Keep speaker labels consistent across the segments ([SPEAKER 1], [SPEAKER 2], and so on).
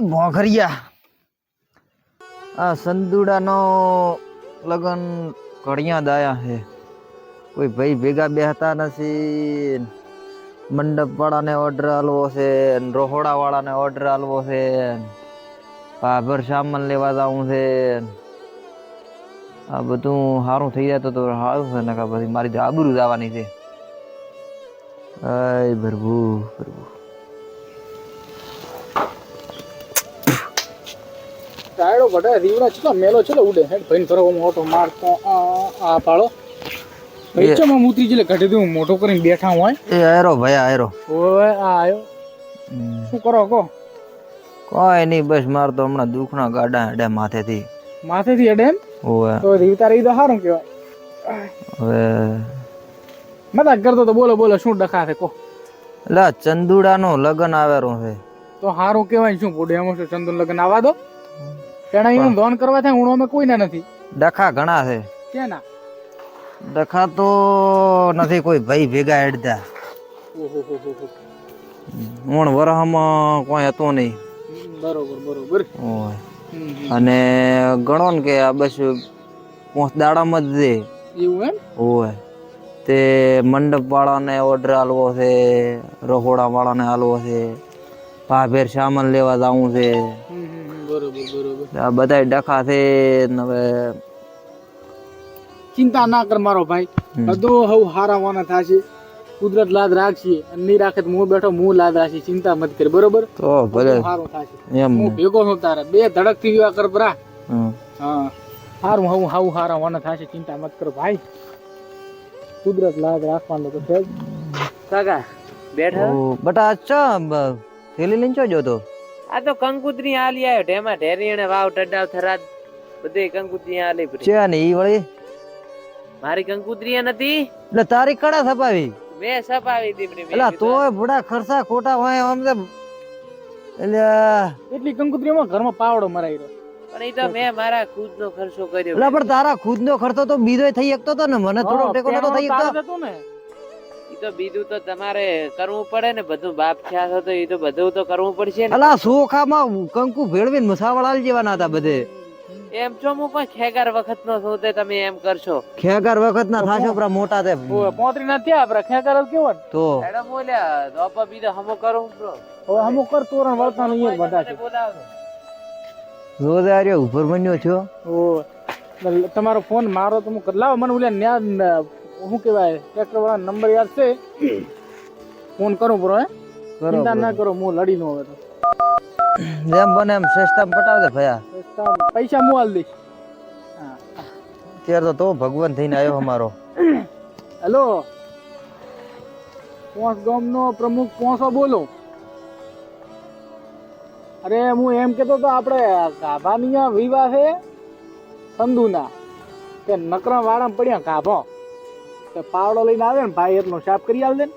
[SPEAKER 1] ભોંખરિયા આ સંદુડાનો લગન ઘડિયા દાયા હે કોઈ ભાઈ ભેગા બેહતા નથી. મંડપ વાળાને ઓર્ડર આલવો છે રોહોડા વાળાને ઓર્ડર આલવો છે ભાભર સામાન લેવા જવું છે આ બધું સારું થઈ જાય તો સારું છે નકા પછી મારી આબરૂ જવાની છે. ભરભુ પ્રભુ.
[SPEAKER 2] ટાયડો ઘટે રીવડા છે મેલો છે ઉડે. હેડ ભાઈને ફરો મોટો મારતો આ પાડો. ભાઈ ચમ આમ ઉતરી જલે ઘટે દઉં મોટો કરીને બેઠા હોય.
[SPEAKER 1] એ આયરો ભાઈ આયરો.
[SPEAKER 2] ઓય આ આયો. શું કરો કો
[SPEAKER 1] કોઈ નહીં બસ માર તો હમણાં દુખના ગાડા હેડે માથેથી.
[SPEAKER 2] માથેથી હેડે એમ?
[SPEAKER 1] ઓવે.
[SPEAKER 2] તો રીવતા રહી તો સારું કહેવાય.
[SPEAKER 1] હવે
[SPEAKER 2] મજાક કરતો તો બોલો બોલો શું ડખા છે કો
[SPEAKER 1] ચંદુડા આ ચંદુડાનું લગન આવેલું છે.
[SPEAKER 2] તો સારું કહેવાય શું બોડે એમાં શું ચંદુ લગ્ન આવા દો. તેના ઈનું ધોન કરવા થાય હું અમે કોઈને નથી.
[SPEAKER 1] ડખા ઘણા છે.
[SPEAKER 2] કેના?
[SPEAKER 1] ડખા તો નથી કોઈ ભાઈ ભેગા હેડતા. મૂળ વરહમાં કોઈ હતો નહીં.
[SPEAKER 2] બરોબર બરોબર.
[SPEAKER 1] અને ગણો ને કે આ બસ પોસ દાડામાં જ દે.
[SPEAKER 2] એવું એમ?
[SPEAKER 1] ઓય. તે મંડપ વાળાને ઓર્ડર આલવો છે રહોડા વાળાને આલવો છે ભાભેર સામાન લેવા જવું છે. આ ડખા છે ને હવે
[SPEAKER 2] ચિંતા ના કર મારો ભાઈ. બધું હવ હારા વાના થશે. કુદરત લાદ રાખશે નહીં રાખે તો હું બેઠો હું લાદ રાખી ચિંતા મત કરી બરોબર?
[SPEAKER 1] તો ભલે.
[SPEAKER 2] સારું થશે. હું ભેગો છું તારે. બે ધડકથી વિવાહ કર બરા. હા. સારું હવું હાવું હારા વાના થશે. ચિંતા મત કરો ભાઈ. કુદરત લાદ રાખવાનો તો છે.
[SPEAKER 3] કાકા બેઠા?
[SPEAKER 1] બટા ચા થેલી લઈને ચો જોતો
[SPEAKER 3] આ તો કંકુતરી આલી આવ્યો ઢેમાં ઢેરી એને વાવ ટડાવ થરાદ બધે કંકુતરી આલી પડી.
[SPEAKER 1] છે ને ઈ વળી?
[SPEAKER 3] મારી કંકુતરી નથી?
[SPEAKER 1] એટલે તારી કડા સપાવી?
[SPEAKER 3] મેં સપાવી દીપડી
[SPEAKER 1] એટલે તોય બુડા ખર્ચા ખોટા હોય આમ એટલે
[SPEAKER 2] એટલી કંકુત્રીમાં ઘરમાં પાવડો મરાઈ રહ્યો.
[SPEAKER 3] પણ એ તો મેં મારા ખુદ નો ખર્ચો કર્યો.
[SPEAKER 1] એટલે પણ તારા ખુદ નો ખર્ચો તો બીજો થઈ શકતો તો ને મને થોડો ટેકો નતો થઈ શકતો.
[SPEAKER 2] ને.
[SPEAKER 3] ઈ તો બીજું તો તમારે કરવું પડે ને બધું બાપ થયા છો તો એ તો બધું તો કરવું પડશે ને.
[SPEAKER 1] અલા સોખામાં કંકુ ભેળવીને મસાવાળા જેવાના હતા બધે.
[SPEAKER 3] એમ છો હું પણ ખેગાર વખત નો છું તે તમે એમ કરશો.
[SPEAKER 1] ખેગાર વખત ના થાશો પરા મોટા તે.
[SPEAKER 2] પોતરી ના થયા આપડે ખેગાર કેવો.
[SPEAKER 1] તો.
[SPEAKER 3] એડમ બોલ્યા દોપા બીજો હમો કરું બ્રો.
[SPEAKER 2] હવે અમુક કર તોરણ વર્તા નું એક બધા છે.
[SPEAKER 3] બોલાવો
[SPEAKER 1] ઉપર બન્યો છો?
[SPEAKER 2] ઓ તમારો ફોન મારો તો હું લાવ મને ઓલા ન્યા શું કહેવાય ટ્રેક્ટર વાળા નંબર યાદ છે? ફોન કરું બરો હે? ચિંતા ના કરો હું લડી નો હવે તો.
[SPEAKER 1] જેમ બને એમ સસ્તા પટાવ દે ભયા.
[SPEAKER 2] પૈસા- પૈસા હું હાલ દઈશ.
[SPEAKER 1] અત્યારે તો તો ભગવાન થઈને આવ્યો અમારો.
[SPEAKER 2] હેલો? પોંચ ગામનો પ્રમુખ પોસો બોલો. અરે હું એમ કેતો તો આપણે ગાભાની વિવાહ છે સંધુના કે નકરા વાળા પડ્યા ગાભો. તે પાવડો લઈને આવે ને ભાઈ એટલો સાફ કરી આલ દે ને.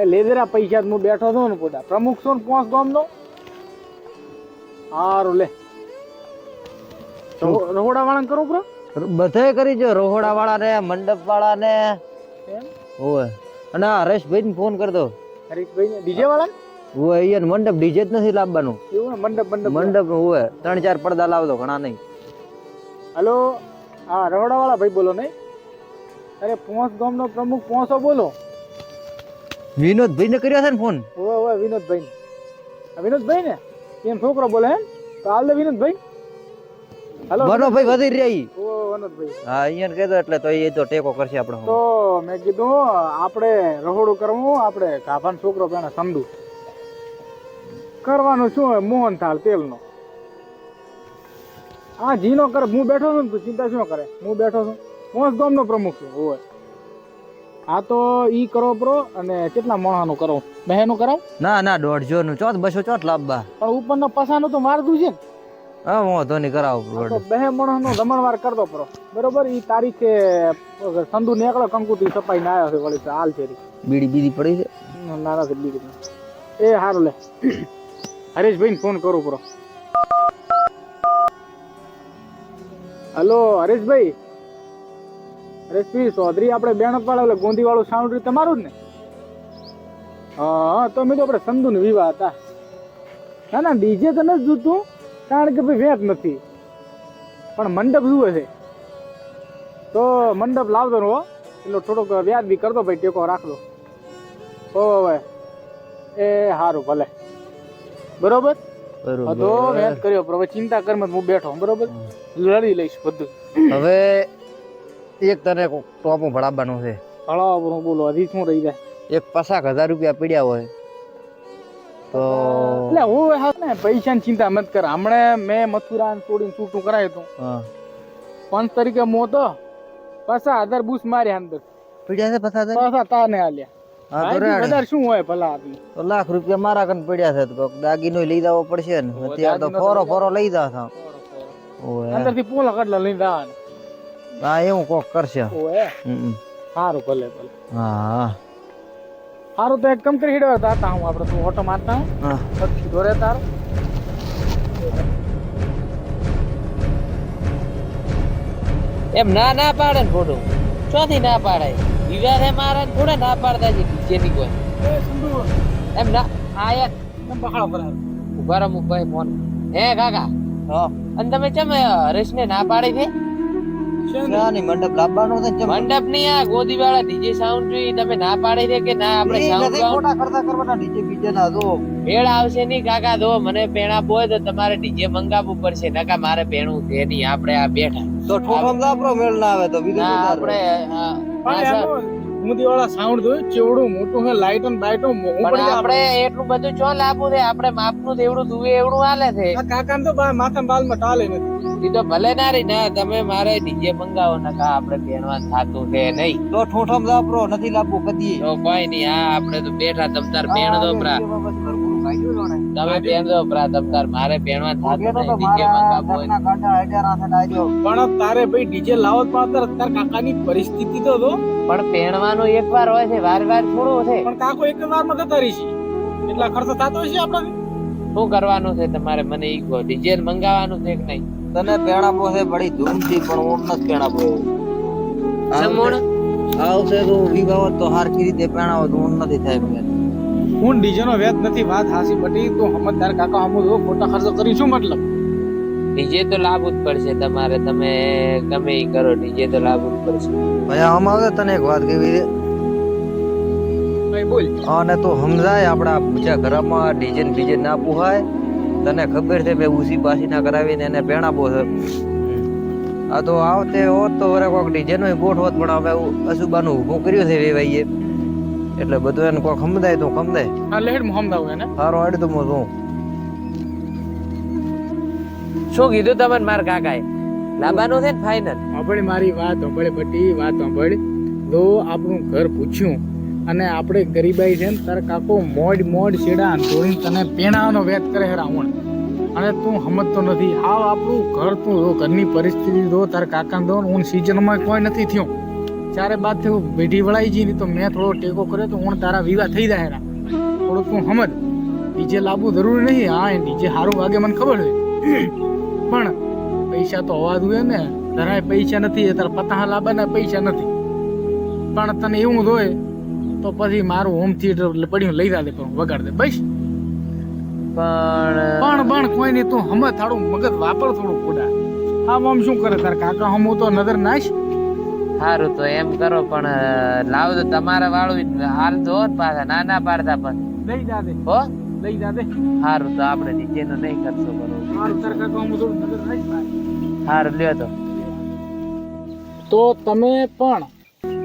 [SPEAKER 2] એ લેજરા પૈસા હું બેઠો છું ને પોતા. પ્રમુખ છું ને પોંચ ગામનો. સારું લે. રહોડા વાળા કરું બરો
[SPEAKER 1] બધાય કરી જો રોહોડા વાળા ને મંડપ વાળા ને ઓય. અને હરેશભાઈ ને ફોન કરી દો.
[SPEAKER 2] હરીશભાઈ ડીજે વાળા
[SPEAKER 1] ઓય અહીંયા મંડપ ડીજે જ નથી લાવવાનું.
[SPEAKER 2] એવું મંડપ મંડપ
[SPEAKER 1] મંડપ ઓય. ત્રણ ચાર પડદા લાવતો ઘણા નહીં.
[SPEAKER 2] હલો? હા રહોડા વાળા ભાઈ બોલો નહીં અરે પોંચ ગામનો પ્રમુખ પોંચો બોલો.
[SPEAKER 1] વિનોદભાઈ ને કર્યો છે ને ફોન?
[SPEAKER 2] ઓ ઓવે વિનોદભાઈ વિનોદભાઈ ને એમ છોકરો બોલે હે? તો હાલ વિનોદભાઈ? હલો.
[SPEAKER 1] ભાઈ વધી રહી
[SPEAKER 2] ઓ વિનોદભાઈ.
[SPEAKER 1] હા અહીંયા કહેતો એટલે તો એ તો ટેકો કરશે
[SPEAKER 2] તો મેં કીધું આપણે રહોડું કરવું આપણે કાભાન છોકરો પેણે સમજુ કરવાનું શું મોહન થાળ તેલનો. હા જીનો કરે હું બેઠો છું ને તું ચિંતા શું કરે? હું બેઠો છું? મોસ ગામનો પ્રમુખ છું હોય. આ તો ઈ કરો પ્રો અને કેટલા માણસનું કરો? બહેનું કરાવ?
[SPEAKER 1] ના ના દોઢસો નું ચોથ બસો ચોથ લાવવા
[SPEAKER 2] પણ ઉપરનો પસાનું તો મારદું છે
[SPEAKER 1] હા વાંધો નહીં કરાવો
[SPEAKER 2] હા તો બે માણસનો જમણવાર કરતો પ્રો. બરોબર? ઈ તારીખે સંધુ નીકળો કંકુતી સપાઈ ના આવ્યો છે વળી હાલ છે
[SPEAKER 1] બીડી બીડી પડી છે?
[SPEAKER 2] ના ના બીડી એ હારું લે. હરેશભાઈ ફોન કરું પ્રો. હલો હરેશભાઈ. હરેશભાઈ ચૌધરી આપણે બેન પાડે એટલે ગોંધી વાળું સાઉન્ડ તમારું જ ને? હા તો મેં તો આપણે સંધુ વિવાહ હતા. ના ના ડીજે તો નથી જોતું કારણ કે ભાઈ વેત નથી. પણ મંડપ જુએ છે. તો મંડપ લાવતો હો એટલો થોડોક વ્યાજ બી કરતો ભાઈ ટેકો રાખજો ઓવે એ સારું ભલે. બરોબર? તો વ્યાજ કર્યો પણ હવે ચિંતા કર મત હું બેઠો બરોબર? લડી લઈશ બધું.
[SPEAKER 1] હવે એક તને ટોપું ભણાવવાનું છે.
[SPEAKER 2] હળાવો બોલો હજી શું રહી જાય?
[SPEAKER 1] એક પચાસ હજાર રૂપિયા પડ્યા હોય. તો
[SPEAKER 2] એટલે હું હા ને પૈસાની ચિંતા મત કર. હમણાં મેં મથુરા છોડીને છૂટું કરાયું હતું. પંચ તરીકે મો તો પચાસ હજાર બુશ માર્યા અંદર.
[SPEAKER 1] પડ્યા છે પચાસ હજાર?
[SPEAKER 2] તા તાને આલ્યા. શું હોય ભલા
[SPEAKER 1] તો લાખ રૂપિયા મારા કન પડ્યા છે. તો દાગીનો લઈ જવો પડશે ને. અત્યારે તો ફોરો
[SPEAKER 2] લઈ
[SPEAKER 1] ફોરો લઈ જા થા ઓય.
[SPEAKER 2] અંદરથી પોલા કટલા લઈને જવાના.
[SPEAKER 1] હા એવું કોક કરશે.
[SPEAKER 2] ઓએ સારું ભલે ભલે.
[SPEAKER 1] હા.
[SPEAKER 2] સારું તો એક કમ કરી હેડવા હતા હું આપણે તું ઓટો મારતા હું.
[SPEAKER 1] હા.
[SPEAKER 2] પછી દોરે તારો.
[SPEAKER 3] એમ ના ના પાડે ને ખોટું ચોથી ના પાડે વિવાહ હે મારા ને થોડા ના પાડતા છે ડીજે ની કોઈ. એમ ના આ
[SPEAKER 2] એક. બખાડો કરે
[SPEAKER 3] ઊભા રહો. મુકભાઈ મોન હે કાકા.
[SPEAKER 1] હા.
[SPEAKER 3] અને તમે કેમ હરેશ ને ના પાડી છે?
[SPEAKER 1] શાની મંડપ લાવવાનો છે ચમ?
[SPEAKER 3] મંડપની આ ગોદી વાળા ડીજે સાઉન્ડ તમે ના પાડી દે કે ના આપણે સાઉન્ડ
[SPEAKER 1] ખોટા ખર્ચા કરવાના ડીજે બીજે ના
[SPEAKER 3] ભેળ આવશે નહીં કાકા દો મને પેણા બોય તો તમારે ડીજે મંગાવવું પડશે નકા મારે પેણું છે નહીં આપણે આ બેઠા
[SPEAKER 1] તો ઠોકમ લાપરો મેળ ના આવે તો બીજું?
[SPEAKER 3] આપણે આ-
[SPEAKER 2] પણ
[SPEAKER 3] હા, સર.
[SPEAKER 2] એનું મુદી વાળા સાઉન્ડ જોયું? ચેવડું મોટું હે લાઈટ અને બાઈટો
[SPEAKER 3] મોહું
[SPEAKER 2] પડી
[SPEAKER 3] આપણે એટલું બધું ચો લાભું છે? આપણે માપનું તો એવડું દુવે એવડું હાલે છે.
[SPEAKER 2] આ કાકાને તો માથા બાલમાં ટાલે નથી
[SPEAKER 3] એ તો ભલે ના રી ના તમે મારે ડીજે મંગાવો નકા આપણે પહેરવાનું થાતું છે નહીં.
[SPEAKER 1] તો ઠોઠમ જાપરો નથી લાવવું કદી.
[SPEAKER 3] તો કોઈ નહીં હા આપણે તો બેઠા તમતાર તાર દોપરા દો પ્રા તમે પેણ દો પ્રા તમતાર મારે પેણવા થાતું નહીં ડીજે મંગાવો
[SPEAKER 2] પણ તારે ભાઈ ડીજે લાવો તો તાર કાકાની પરિસ્થિતિ તો જો.
[SPEAKER 3] પણ પેણવાનું એક વાર હોય છે વાર વાર થોડું છે.
[SPEAKER 2] પણ કાકો એક વારમાં જતા રહી છે. એટલા ખર્ચ થતો હશે આપણે
[SPEAKER 3] શું કરવાનું છે તમારે? મને ઈ કહો ડીજે મંગાવવાનું છે કે નહીં?
[SPEAKER 1] તને પેણા છે બડી ધૂમથી પણ ઓમ નથી પેણાપો
[SPEAKER 3] સમોણ
[SPEAKER 1] આવશે તો વિવાહ તો હારખી રીતે પેણાવો તો ઓમ નથી થાય મેં
[SPEAKER 2] હું ડીજેનો વેત નથી વાત હાસી બટી તો હમદાર કાકા હમું જો ખોટા ખર્ચો કરી શું મતલબ?
[SPEAKER 3] ડીજે તો લાભ જ પડશે તમારે તમે ગમે એ કરો ડીજે તો લાભ જ પડશે.
[SPEAKER 1] ભાઈ આમ આવે તને એક વાત કેવી છે?
[SPEAKER 2] ભાઈ બોલ.
[SPEAKER 1] અને તો સમજાય આપણા પૂજા ઘરમાં ડીજે ને બીજે ના પુહાય. તને ખબર છે મેં ઉસી પાસી ના કરાવીને એને પેણાપો છે. આ તો આવતે હોત તો વરે કોક ડીજે નો ગોઠવત પણ હવે અસુબાનું ઊભું કર્યું છે વેવાઈએ. એટલે બધું એને કોક સમજાય તો સમજાય.
[SPEAKER 2] હા લેડ મોહમ્મદ આવું
[SPEAKER 1] સારો આડ તો હું શું
[SPEAKER 3] કીધું તમને મારા કાકાએ? લાંબાનું છે ને ફાઇનલ
[SPEAKER 2] સાંભળી મારી વાત સાંભળે બટી, વાત સાંભળે તો આપણું ઘર પૂછ્યું. અને આપણે ગરીબાઈ છે ને, તારા કાકો મોડ મોડ છેડા ધોઈને તને પેણાવાનો વેત કરે હે રાવણ. અને તું સમજતો નથી. હાવ આપણું ઘર તું જો, ઘરની પરિસ્થિતિ જો, તારા કાકાને દો હું સિઝનમાં કોઈ નથી થયો. ચારે બાદ થયું બેઢી વળાઈ જઈ તો મેં થોડો ટેકો કર્યો તો હું તારા વિવાહ થઈ જાય થોડુંક તું સમજ ડીજે લાવવું જરૂરી નહીં. હા ડીજે સારું વાગે, મને ખબર છે પણ પૈસા તો હોવા જોઈએ ને. ધરાય પૈસા નથી તારા પતા લાવવાના પૈસા નથી. પણ તને એવું જોઈએ તો પછી મારું હોમ થિયેટર પડ્યું લઈ દે પણ વગાડ દે બસ.
[SPEAKER 3] પણ
[SPEAKER 2] પણ પણ કોઈ નહીં તું હમ થાળું મગજ વાપર થોડું ખોડા. આમ આમ શું કરે તાર કાકા હમું તો નજર નાશ?
[SPEAKER 3] સારું તો એમ કરો પણ લાવ તો તમારા વાળું હાલ દો પાછા ના ના પાડતા પણ.
[SPEAKER 2] લઈ જા દે.
[SPEAKER 3] હો?
[SPEAKER 2] લઈ જા દે.
[SPEAKER 3] સારું તો આપણે નીચેનો નહીં કરશો કરો સારું લ્યો તો.
[SPEAKER 2] તો તમે પણ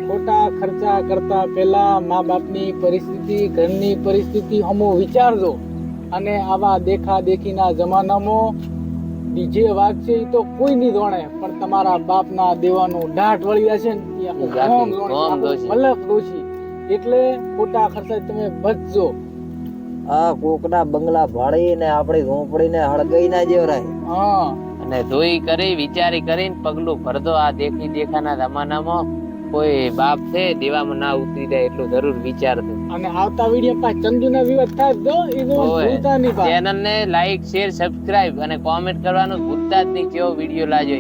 [SPEAKER 2] ખોટા ખર્ચા કરતા પહેલા મા બાપની પરિસ્થિતિ ઘરની પરિસ્થિતિ હમો વિચારજો. અને આવા દેખા દેખીના જમાનામાં બીજે વાગશે એ તો કોઈ નહીં જોણે પણ તમારા બાપના દેવાનું ડાટ વળી જશે ને. મલક દોષી એટલે ખોટા ખર્ચા તમે બચજો
[SPEAKER 1] આ કોકના બંગલા ભાડીને આપણી ઝોંપડીને હળગાઈ ના જેવરાય.
[SPEAKER 2] હા.
[SPEAKER 3] અને ધોઈ કરી વિચારી કરીને પગલું ભરદો આ દેખી દેખાના જમાનામાં કોઈ બાપ છે દેવામાં ના ઉતરી જાય એટલું જરૂર વિચારજો.
[SPEAKER 2] અને આવતા વીડિયો પાછ ચંદુના વિવાદ થાય દો એ. ભૂલતા નહીં ચેનલને
[SPEAKER 3] ચેનલ ને લાઈક શેર સબસ્ક્રાઇબ અને કોમેન્ટ કરવાનું ભૂલતા જ નહીં. કેવો વીડિયો લાજો.